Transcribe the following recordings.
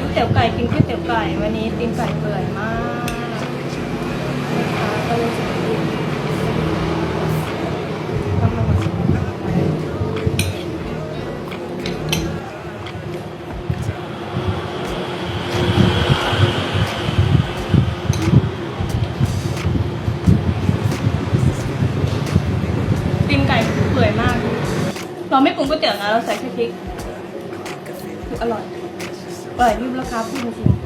ก๋วยเตี๋ยวไก่กินก๋วยเตี๋ยวไก่ วันนี้ตีนไก่เปื่อยมากนะคะก็เลยจะกินต้องมาหมดตีนไก่เปื่อยมาก เราไม่ปรุงก๋วยเตี๋ยวนะเราใส่แค่พริกคืออร่อย อร่อยยิ่งราคาพูดจริงๆ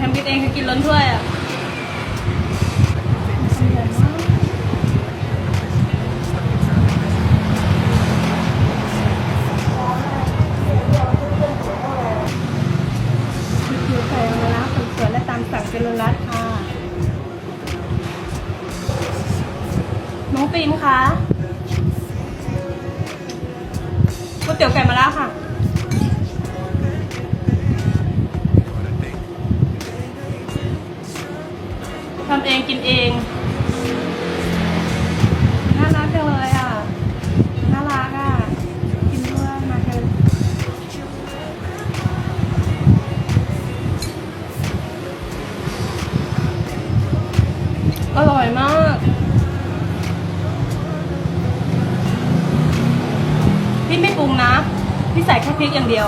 ทำกินเองคือกินล้นถ้วยอะ ฟิล์มคะก๋วยเตี๋ยวไก่มาแล้วค่ะ ทำเองกินเอง พี่ใส่แค่พริกอย่างเดียว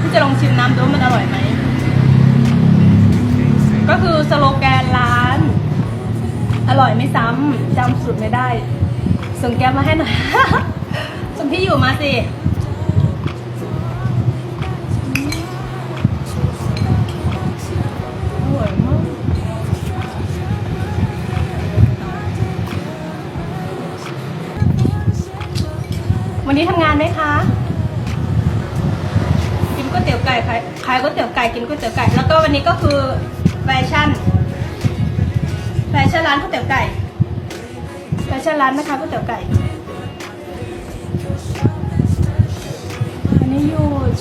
พี่จะลองชิมน้ำดูว่ามันอร่อยไหม ก็คือสโลแกนร้าน อร่อยไม่ซ้ำจำสูตรไม่ได้ ส่งแก้วมาให้หน่อย ส่งพี่อยู่มาสิอร่อยมากวันนี้ทำงานไหมคะ กินก๋วยเตี๋ยว ไก่ขายขายก๋วยเตี๋ยวไก่กินก๋วยเตี๋ยวไก่ แล้วก็วันนี้ก็คือแฟชั่นแฟชั่นร้านก๋วยเตี๋ยวไก่แฟชั่นร้านนะคะก๋วยเตี๋ยวไก่วันนี้หยุด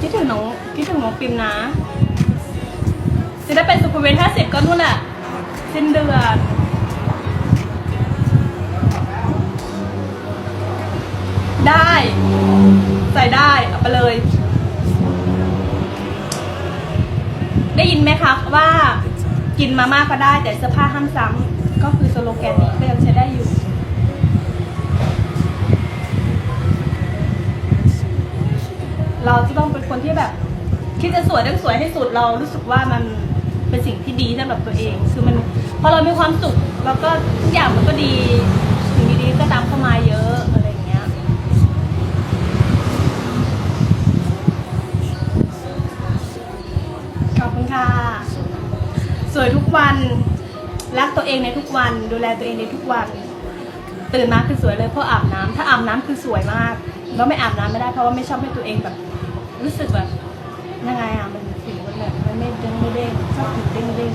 คิดถึงน้องคิดถึงน้องปิมนะจะได้เป็นสุขุมวิทห้าสิบก็นู่นแหละสิ้นเดือน ได้ ใส่ได้เอาไปเลย ได้ยินไหมคะว่ากินมาม่าก็ได้ แต่เสื้อผ้าห้ามซ้ำก็คือสโลแกนนี้ก็ยังใช้ได้อยู่เราจะต้องเป็นคนที่แบบคิดจะสวยต้องสวยให้สุดเรารู้สึกว่ามันเป็นสิ่งที่ดีสำหรับตัวเอง คือมันพอเรามีความสุข แล้วก็ทุกอย่างมันก็ดีสิ่งดีๆก็ตามเข้ามาเยอะ วันรักตัวเองในทุกวัน ดูแลตัวเองในทุกวัน ตื่นมาคือสวยเลยเพราะอาบน้ำถ้าอาบน้ำคือสวยมากแล้วไม่อาบน้ำไม่ได้เพราะว่าไม่ชอบให้ตัวเองแบบ รู้สึกแบบยังไงอะมันผิวมันแบบมันไม่เด้งไม่เด้งชอบผิวเด้งเด้ง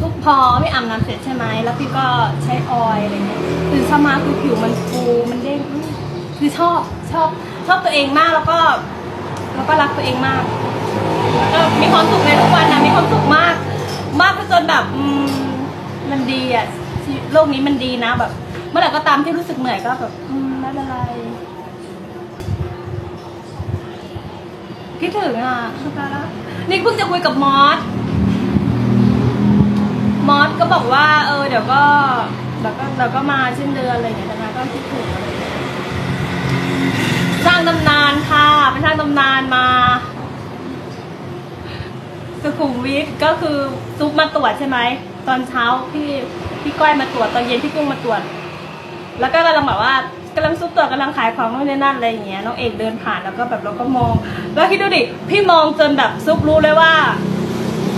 ทุกพอไม่อาบน้ำเสร็จใช่ไหมแล้วพี่ก็ใช้ออยล์อะไรเงี้ยคือเช้ามาคือผิวมันฟูมันเด้งคือชอบชอบชอบตัวเองมากแล้วก็ แล้วก็รักตัวเองมากแล้วก็มีความสุขในทุกวันนะมีความสุขมาก มากจนแบบอืมมันดีอะชีวิตโลกนี้มันดีนะแบบ เมื่อไหร่ก็ตามที่รู้สึกเหนื่อยก็แบบอืมไม่เป็นไรคิดถึงอะตายแล้วนี่เพิ่งจะคุยกับมอสมอสก็บอกว่า เออเดี๋ยวก็เดี๋ยวก็เดี๋ยวก็มาสิ้นเดือนอะไรอย่างเงี้ยแต่นาก็คิดถึงอะไรอย่างเงี้ย สร้างตำนานค่ะไปสร้างตำนานมา สุขุมวิทก็คือซุปมาตรวจใช่ไหมตอนเช้าพี่พี่ก้อยมาตรวจตอนเย็นพี่กุ้งมาตรวจ แล้วก็กำลังแบบว่ากำลังซุปตรวจกำลังขายของนู่นนี่นั่นอะไรอย่างเงี้ยน้องเอกเดินผ่านแล้วก็แบบเราก็มอง แล้วคิดดูดิพี่มองจนแบบซุปรู้เลยว่า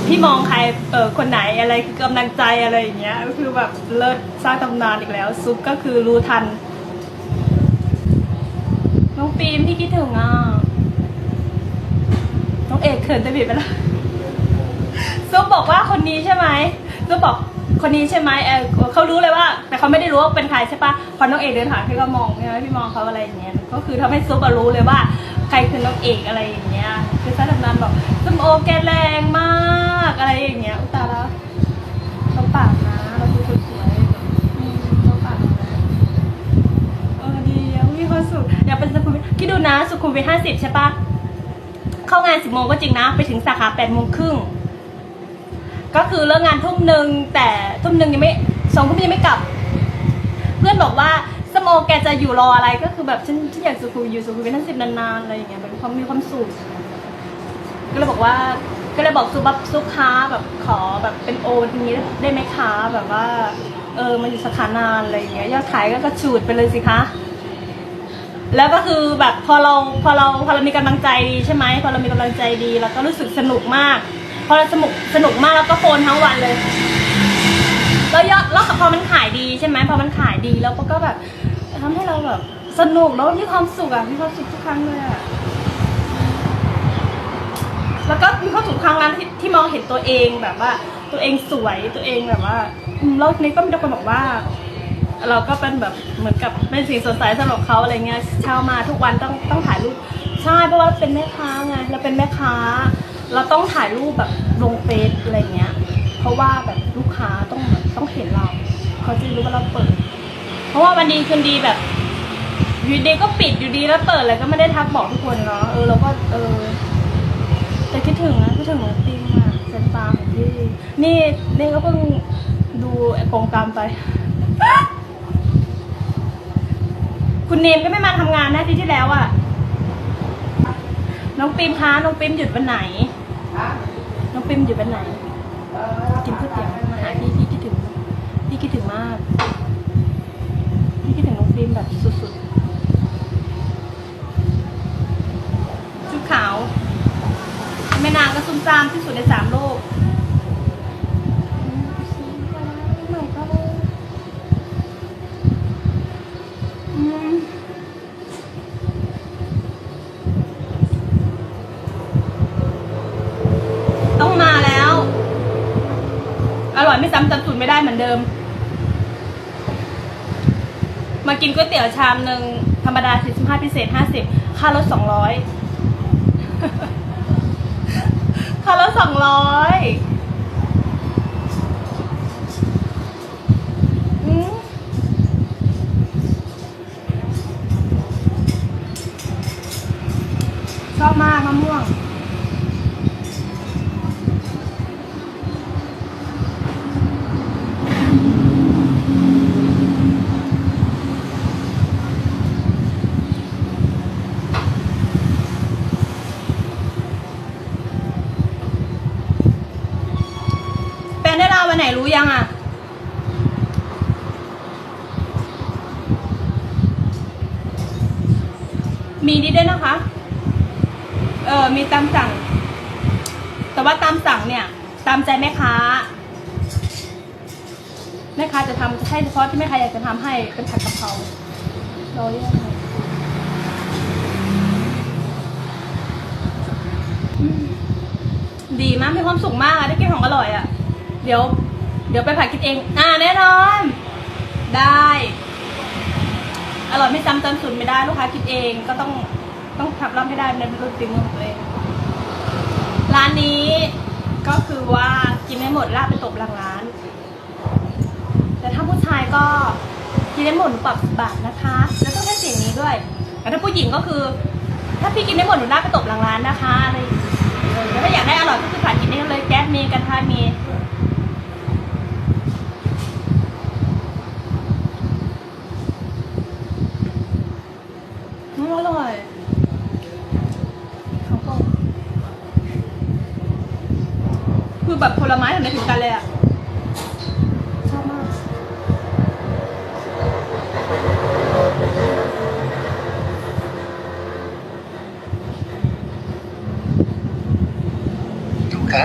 พี่มองใครเออคนไหนอะไรคือกำลังใจอะไรอย่างเงี้ยก็คือแบบเลิศสร้างตำนานอีกแล้ว ซุปก็คือรู้ทัน น้องฟิล์มพี่คิดถึงอะน้องเอกเขินจะบิดไปแล้วซุปบอกว่าคนนี้ใช่ไหมซุปบอกคนนี้ใช่ไหมเออเขารู้เลยว่า แต่เขาไม่ได้รู้ว่าเป็นใครใช่ปะพอน้องเอกเดินผ่านพี่ก็มองใช่ไหมพี่มองเขาอะไรอย่างเงี้ยก็คือทำให้ซุปอะรู้เลยว่า ใครคือน้องเอกอะไรอย่างเงี้ยคือซาดำนานบอกซุมโอแกแรงมากอะไรอย่างเงี้ยอุตายแล้วเราปากนะเราคือคนสวยอืมเราปากนะเออดีอะมีความสุขอยากเป็นสุขุมวิท คิดดูนะสุขุมวิทห้าสิบใช่ปะเข้างานสิบโมงก็จริงนะ ไปถึงสาขาแปดโมงครึ่งก็คือเลิกงานทุ่มหนึ่งแต่ทุ่มหนึ่งยังไม่สองทุ่มยังไม่กลับ เพื่อนบอกว่าสโมแกจะอยู่รออะไรก็คือแบบฉันฉันอยากสุขุมอยู่สุขุมวิททั้งสิบนานๆอะไรอย่างเงี้ยเป็นความมีความสุขก็เลยบอกว่าก็เลยบอกซุปแบบซุปค้าแบบขอแบบเป็นโอทีนี้ได้ไหมคะแบบว่า เออมาอยู่สาขานานอะไรอย่างเงี้ยยอดขายก็กระฉูดไปเลยสิคะ แล้วก็คือแบบพอเราพอเราพอเรามีกำลังใจดีใช่ไหมพอเรามีกำลังใจดีเราก็รู้สึกสนุกมาก พอเราสนุกสนุกมากแล้วก็โฟนทั้งวันเลยแล้วยอดแล้วพอมันขายดีใช่ไหมพอมันขายดีแล้วก็แบบทำให้เราแบบสนุกแล้วมีความสุขอะมีความสุขทุกครั้งเลยอะแล้วก็มีความสุขครั้งนั้นที่ที่มองเห็นตัวเองแบบว่า ตัวเองสวยตัวเองแบบว่าอืมแล้วทีนี้ก็มีคนบอกว่า เราก็เป็นแบบเหมือนกับเป็นสิ่งสดใสสำหรับเขาอะไรเงี้ยเช้ามาทุกวันต้องต้องถ่ายรูปใช่เพราะว่าเป็นแม่ค้าไงเราเป็นแม่ค้า เราต้องถ่ายรูปแบบลงเฟซอะไรเงี้ย เพราะว่าแบบลูกค้าต้องต้องเห็นเราเขาจะรู้ว่าเราเปิด เพราะว่าวันดีคืนดีแบบอยู่ดีก็ปิดอยู่ดีแล้วเปิดอะไรก็ไม่ได้ทักบอกทุกคนเนาะเออเราก็เออแต่คิดถึงนะคิดถึงน้องติงมากเซนตาของพี่นี่นี่ก็เพิ่งดูไอ้โครงการไป คุณเนมก็ไม่มาทำงานนะอาที่ที่แล้วอะ่ะ น้องปิมคะน้องปิมหยุดวันไหน น้องปิมหยุดวันไหน กินก๋วยเตี๋ยวมาหาพี่พี่คิดถึงพี่คิดถึงมาก พี่คิดถึงน้องปิมแบบสุดๆชุดขาว แม่นางก็ซุ่มซ่ามที่สุดในสามโลกอืมต้องมาแล้ว อร่อยไม่ ซ้ำจำสูตรไม่ได้เหมือนเดิม มากินก๋วยเตี๋ยวชามหนึ่งธรรมดา45พิเศษ50ค่ารถ200ค่ารถ200อืมชอบมากมะม่วง แฟนได้ลาวันไหนรู้ยังอะ มีนี่ด้วยนะคะ เออมีตามสั่ง แต่ว่าตามสั่งเนี่ย ตามใจแม่ค้า แม่ค้าจะทำจะให้เฉพาะที่แม่ค้าอยากจะทำให้เป็นผัดกะเพราเราเรียกอะไรดีมากมีความสุขมากอะได้กินของอร่อยอะเดี๋ยว เดี๋ยวไปผัดกินเอง อ่าแน่นอน ได้ ร่อยไม่ซ้ำเติมสูตรไม่ได้ลูกค้าคิดเองก็ต้องต้องทำรับให้ได้ในรูปฝีมือของตัวเองร้านนี้ก็คือว่ากินไม่หมดลากไปตบหลังร้าน แต่ถ้าผู้ชายก็กินได้หมดหนูปรับบาทนะคะ แล้วต้องใช้สียงนี้ด้วยแต่ถ้าผู้หญิงก็คือ ถ้าพี่กินได้หมดหนูลากไปตบหลังร้านนะคะอะไรอย่างเงี้ยแล้วถ้าอยากได้อร่อยก็คือผ่านกินได้เลยแก๊สมีกระทะมี อืมอร่อยเขาก็ คือแบบผลไม้ทำในถึงกันเลยอะชอบมากลูกค้า